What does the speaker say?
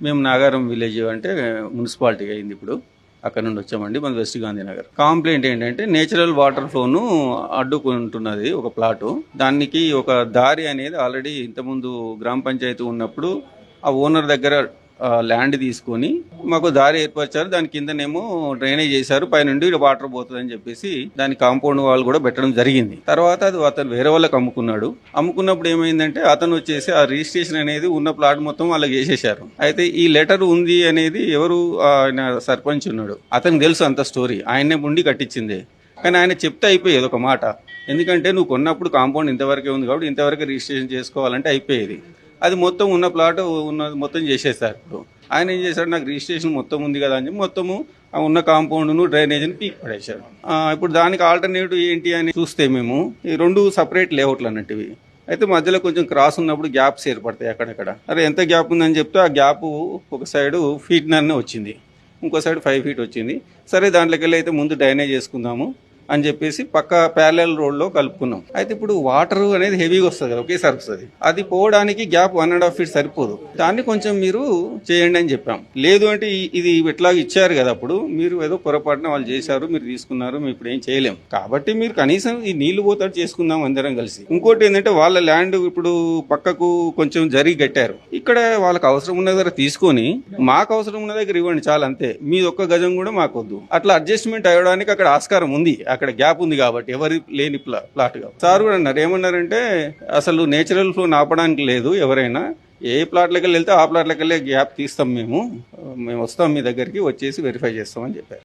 మేము నాగారం విలేజ్ అంటే మున్సిపాలిటీ అయింది ఇప్పుడు. అక్కడ నుండి వచ్చామండి మన వెస్ట్ గాంధీనగర్ కంప్లైంట్ ఏంటంటే నేచురల్ వాటర్ ఫ్లోను అడ్డుకుంటున్నది ఒక ప్లాటు దానికి ఒక దారి అనేది ఆల్రెడీ ఇంతకుముందు గ్రామ పంచాయతీ ఉన్నప్పుడు ఆ ఓనర్ దగ్గర ల్యాండ్ తీసుకొని మాకు దారి ఏర్పరిచారు. దాని కిందనేమో డ్రైనేజ్ చేశారు. పైనుండి వాటర్ పోతుందని చెప్పేసి దాని కాంపౌండ్ వాళ్ళు కూడా పెట్టడం జరిగింది. తర్వాత అది అతను వేరే వాళ్ళకి అమ్ముకున్నాడు. అమ్ముకున్నప్పుడు ఏమైందంటే అతను వచ్చేసి ఆ రిజిస్ట్రేషన్ అనేది ఉన్న ప్లాట్ మొత్తం వాళ్ళకి చేసేసారు అయితే ఈ లెటర్ ఉంది అనేది ఎవరు ఆయన సర్పంచ్ ఉన్నాడు. అతనికి తెలుసు అంత స్టోరీ. ఆయనే ఉండి కట్టించింది. కానీ ఆయన చెప్తే అయిపోయేది ఒక మాట. ఎందుకంటే నువ్వు కొన్నప్పుడు కాంపౌండ్ ఇంతవరకే ఉంది కాబట్టి ఇంతవరకు రిజిస్ట్రేషన్ చేసుకోవాలంటే అయిపోయేది. అది మొత్తం ఉన్న ప్లాట్ ఉన్న మొత్తం చేసేసారు ఇప్పుడు ఆయన ఏం చేశాడు నాకు రిజిస్ట్రేషన్ మొత్తం ఉంది కదా అని చెప్పి మొత్తము ఆ ఉన్న కాంపౌండ్ను డ్రైనేజ్ని పీక్ పడేశాడు ఇప్పుడు దానికి ఆల్టర్నేటివ్ ఏంటి అని చూస్తే మేము ఈ రెండు సపరేట్ లేఅవుట్లు అన్నట్టువి. అయితే మధ్యలో కొంచెం క్రాస్ ఉన్నప్పుడు గ్యాప్స్ ఏర్పడతాయి అక్కడక్కడ. అరే ఎంత గ్యాప్ ఉందని చెప్తే ఆ గ్యాప్ ఒక సైడు ఫీట్ నన్నే వచ్చింది. ఇంకో సైడ్ ఫైవ్ ఫీట్ వచ్చింది. సరే దాంట్లోకి వెళ్ళి అయితే ముందు డ్రైనేజ్ చేసుకుందాము. అని చెప్పేసి పక్క ప్యారలల్ రోడ్లో కలుపుకున్నాం. అయితే ఇప్పుడు వాటర్ అనేది హెవీగా వస్తుంది కదా ఒకేసారి వస్తుంది. అది పోవడానికి gap one and half feet సరిపోదు. దాన్ని కొంచెం మీరు చేయండి అని చెప్పాం. లేదు అంటే ఇది ఇట్లా ఇచ్చారు కదా అప్పుడు మీరు ఏదో పొరపాటున వాళ్ళు చేశారు మీరు తీసుకున్నారు మేము ఇప్పుడు ఏం చేయలేం. కాబట్టి మీరు కనీసం ఈ నీళ్ళు పోతాడు చేసుకుందాం అందరం కలిసి. ఇంకోటి ఏంటంటే వాళ్ళ ల్యాండ్ ఇప్పుడు పక్కకు కొంచెం జరిగి కట్టారు. ఇక్కడ వాళ్ళకి అవసరం ఉన్న దగ్గర తీసుకొని మాకు అవసరం ఉన్న దగ్గర ఇవ్వండి చాలా అంతే. మీ ఒక్క గజం కూడా మాకు వద్దు అట్లా అడ్జస్ట్మెంట్ అయ్యడానికి అక్కడ ఆస్కారం ఉంది. అక్కడ గ్యాప్ ఉంది కాబట్టి ఎవరి లేని ప్లా ప్లాట్గా సార్ కూడా అన్నారు ఏమన్నారంటే అసలు నేచురల్ ఫ్లో ఆపడానికి లేదు ఎవరైనా. ఏ ప్లాట్లకి వెళ్తే ఆ ప్లాట్లకి వెళ్ళే గ్యాప్ తీస్తాం మేము. మేము వస్తాం మీ దగ్గరికి వచ్చేసి వెరిఫై చేస్తామని చెప్పారు.